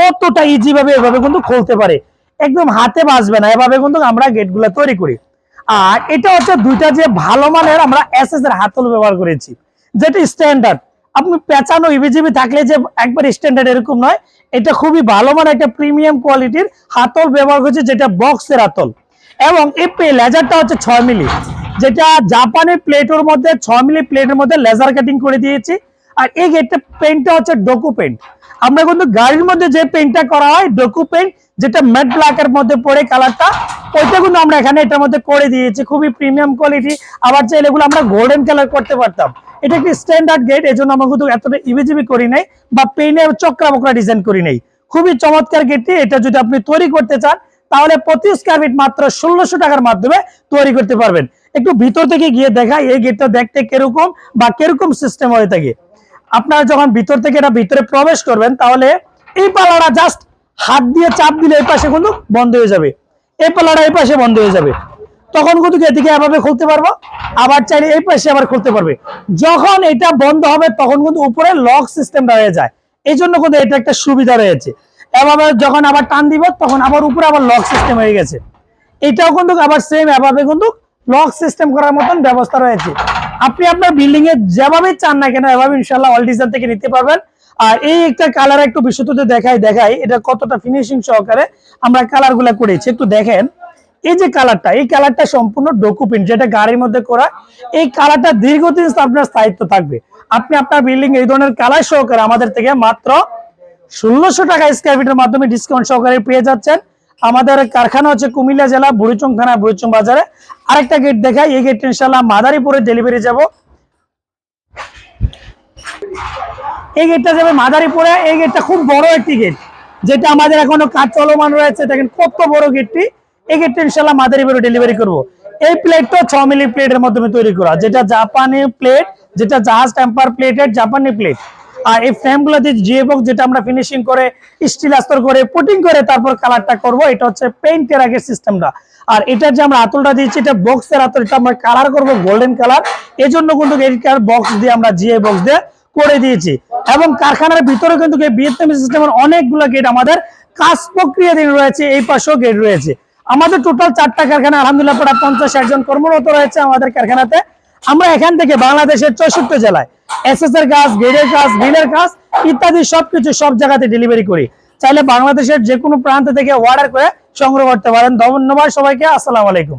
কতটা ইজি ভাবে এভাবে কিন্তু খুলতে পারে। একদম হাতে বাজবে না, এভাবে কিন্তু আমরা গেটগুলো তৈরি করি। আর এটা হচ্ছে দুইটা যে ভালো মানের আমরা এস এর হাতল ব্যবহার করেছি, যেটা স্ট্যান্ডার্ড আপনি পেঁচানো ইবিজিবি থাকলে যে একবার স্ট্যান্ডার্ড এরকম নয়, এটা খুবই ভালো মানের একটা প্রিমিয়াম কোয়ালিটির হাতল ব্যবহার করেছে, যেটা বক্সের হাতল। এবং এই লেজারটা হচ্ছে ছয় মিলি, যেটা জাপানের প্লেটের মধ্যে, ছয় মিলি প্লেটের মধ্যে লেজার কাটিং করে দিয়েছি। আর এই গেটটা পেন্টটা হচ্ছে ডোকু পেন্ট আমরা কিন্তু গাড়ির মধ্যে যে পেন্টটা করা হয় ডোকু পেন্ট যেটা ম্যাট ব্ল্যাকের মধ্যে পড়ে কালারটা ওইটা কিন্তু আমরা এখানে এটার মধ্যে করে দিয়েছি। খুবই প্রিমিয়াম কোয়ালিটি আবার চাইলে এগুলো আমরা গোল্ডেন কালার করতে পারতাম। এটা একটি স্ট্যান্ডার্ড গেট এই জন্য আমরা কিন্তু এতটা ইভিজিবি করি নাই বা পেনে চক্রা বকরা ডিজাইন করি নাই। খুবই চমৎকার গেটটি এটা যদি আপনি তৈরি করতে চান, তাহলে প্রতি স্কোয়ার ফিট মাত্র ষোলোশো টাকার মাধ্যমে তৈরি করতে পারবেন। একটু ভিতর থেকে গিয়ে দেখা, এই গেটটা দেখতে কীরকম বা কীরকম সিস্টেম হয়ে থাকে। আপনারা যখন ভিতর থেকে এটা ভিতরে প্রবেশ করবেন, তাহলে এই পালাটা জাস্ট হাত দিয়ে চাপ দিলে এই পাশে কিন্তু বন্ধ হয়ে যাবে। এই পালাটা এই পাশে বন্ধ হয়ে যাবে। তখন কিন্তু এদিকে এভাবে খুলতে পারব, আবার চাইলে এই পাশে আবার খুলতে পারবে। যখন এটা বন্ধ হবে, তখন কিন্তু উপরে লক সিস্টেমটা হয়ে যায়। এই জন্য কিন্তু এটা একটা সুবিধা রয়েছে। এভাবে যখন আবার টান দিব, তখন আবার উপরে আবার লক সিস্টেম হয়ে গেছে। এটাও কিন্তু আবার সেম এভাবে কিন্তু লক সিস্টেম করার মতন ব্যবস্থা রয়েছে। আপনি আপনার বিল্ডিং এ যেভাবে চান না কেন, এভাবে ইনশাল্লাহ অল ডিজাইন থেকে নিতে পারবেন। আর এই একটা কালার একটু বিশুদ্ধতে দেখাই দেখাই, এটা কতটা ফিনিশিং সহকারে আমরা কালারগুলা করেছি, একটু দেখেন। এই যে কালারটা এই কালারটা সম্পূর্ণ ডকুমেন্ট যেটা গাড়ির মধ্যে করা, এই কালারটা দীর্ঘদিন আপনার স্থায়িত্ব থাকবে। আপনি আপনার বিল্ডিং এই ধরনের কালার সহকারে আমাদের থেকে মাত্র ষোলোশো টাকা স্কোয়ার ফিটের মাধ্যমে ডিসকাউন্ট সহকারে পেয়ে যাচ্ছেন। আমাদের কারখানা হচ্ছে কুমিল্লা জেলা, বুড়িচং থানা, বুড়িচং বাজারে। আরেকটা গেট দেখাই, এই গেট ইনশাল্লাহ মাদারীপুরে ডেলিভারি যাব। এই গেটটা যাবে মাদারীপুরে, এই গেটটা খুব বড় একটি গেট যেটা আমাদের এখনও কাজ চলমান রয়েছে। দেখেন, কত বড় গেটটি এই গেটটা ইনশাল্লাহ মাদারীপুরে ডেলিভারি করব। এই প্লেটটা ছ মিলি প্লেটের মাধ্যমে তৈরি করা, যেটা জাপানি প্লেট যেটা জাহাজ টেম্পার প্লেটের জাপানি প্লেট আর এই যেটা আমরা ফিনিশিং করে স্টিল আস্তর করে পুটিং করে তারপর কালারটা করব, এটা হচ্ছে পেইন্টের সিস্টেমটা আর এটা যে আমরা আতলটা দিয়েছি, এটা বক্সের আতল, এটা আমরা কালার করব গোল্ডেন কালার এই জন্য কিন্তু বক্স দিয়ে আমরা জিএ বক্স দিয়ে করে দিয়েছি। এবং কারখানার ভিতরে কিন্তু ভিয়েতনামি সিস্টেমের অনেকগুলো গেট আমাদের কাজ প্রক্রিয়া দিন রয়েছে, এই পাশেও গেট রয়েছে। আমাদের টোটাল চারটা কারখানা, আলহামদুলিল্লাহ, প্রায় পঞ্চাশ একজন কর্মরত রয়েছে আমাদের কারখানাতে। আমরা এখান থেকে বাংলাদেশের চৌষট্টি জেলায় এস এর কাজ গেডের কাজ বিলের কাজ ইত্যাদি সবকিছু সব জায়গাতে ডেলিভারি করি। চাইলে বাংলাদেশের যে কোনো প্রান্ত থেকে অর্ডার করে সংগ্রহ করতে পারেন। ধন্যবাদ সবাইকে। আসসালামু আলাইকুম।